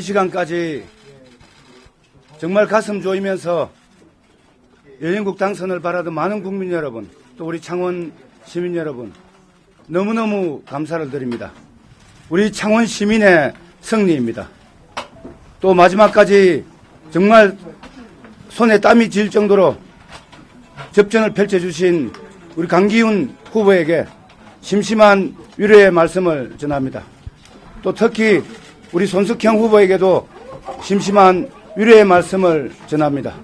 시간까지 정말 가슴 조이면서 여행국 당선을 바라던 많은 국민 여러분, 또 우리 창원 시민 여러분, 너무너무 감사를 드립니다. 우리 창원 시민의 승리입니다. 또 마지막까지 정말 손에 땀이 질 정도로 접전을 펼쳐주신 우리 강기훈 후보에게 심심한 위로의 말씀을 전합니다. 또 특히 우리 손석형 후보에게도 심심한 위로의 말씀을 전합니다.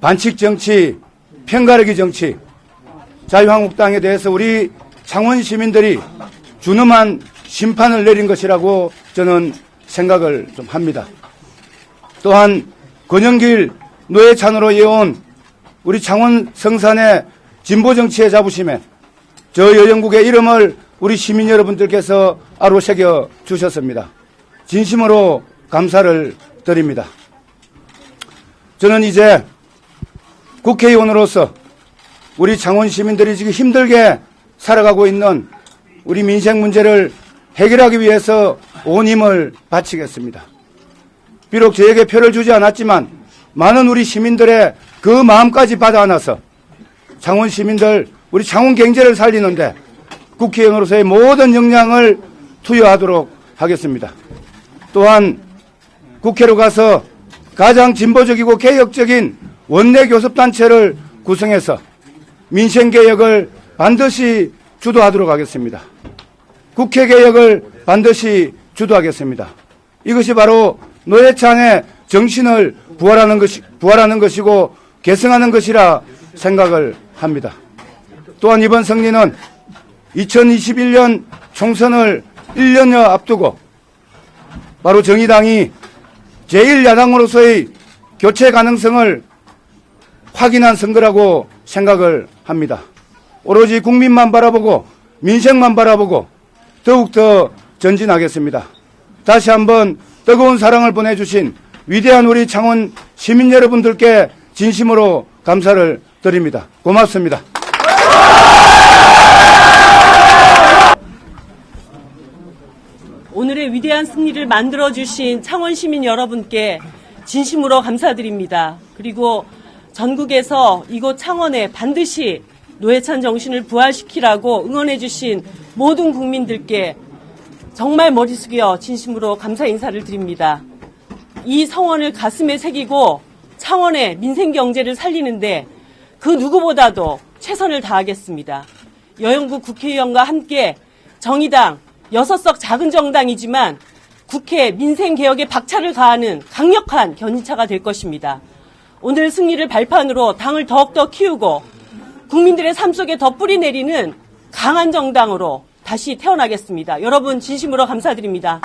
반칙 정치, 편가르기 정치, 자유한국당에 대해서 우리 창원 시민들이 준엄한 심판을 내린 것이라고 저는 생각을 좀 합니다. 또한 권영길 노예찬으로 이어온 우리 창원 성산의 진보 정치의 자부심에 저 여영국의 이름을 우리 시민 여러분들께서 아로 새겨 주셨습니다. 진심으로 감사를 드립니다. 저는 이제 국회의원으로서 우리 창원 시민들이 지금 힘들게 살아가고 있는 우리 민생 문제를 해결하기 위해서 온 힘을 바치겠습니다. 비록 저에게 표를 주지 않았지만 많은 우리 시민들의 그 마음까지 받아 안아서 창원 시민들 우리 창원 경제를 살리는데 국회의원으로서의 모든 역량을 투여하도록 하겠습니다. 또한 국회로 가서 가장 진보적이고 개혁적인 원내 교섭단체를 구성해서 민생 개혁을 반드시 주도하도록 하겠습니다. 국회 개혁을 반드시 주도하겠습니다. 이것이 바로 노예창의 정신을 부활하는, 것이, 부활하는 것이고 계승하는 것이라 생각을 합니다. 또한 이번 승리는 2021년 총선을 1년여 앞두고 바로 정의당이 제1야당으로서의 교체 가능성을 확인한 선거라고 생각을 합니다. 오로지 국민만 바라보고 민생만 바라보고 더욱더 전진하겠습니다. 다시 한번 뜨거운 사랑을 보내주신 위대한 우리 창원 시민 여러분들께 진심으로 감사를 드립니다. 고맙습니다. 오늘의 위대한 승리를 만들어주신 창원 시민 여러분께 진심으로 감사드립니다. 그리고 전국에서 이곳 창원에 반드시 노회찬 정신을 부활시키라고 응원해주신 모든 국민들께 정말 머리 숙여 진심으로 감사 인사를 드립니다. 이 성원을 가슴에 새기고 창원의 민생 경제를 살리는데 그 누구보다도 최선을 다하겠습니다. 여영국 국회의원과 함께 정의당 여섯 석 작은 정당이지만 국회 민생 개혁에 박차를 가하는 강력한 견인차가 될 것입니다. 오늘 승리를 발판으로 당을 더욱더 키우고 국민들의 삶 속에 더 뿌리 내리는 강한 정당으로 다시 태어나겠습니다. 여러분 진심으로 감사드립니다.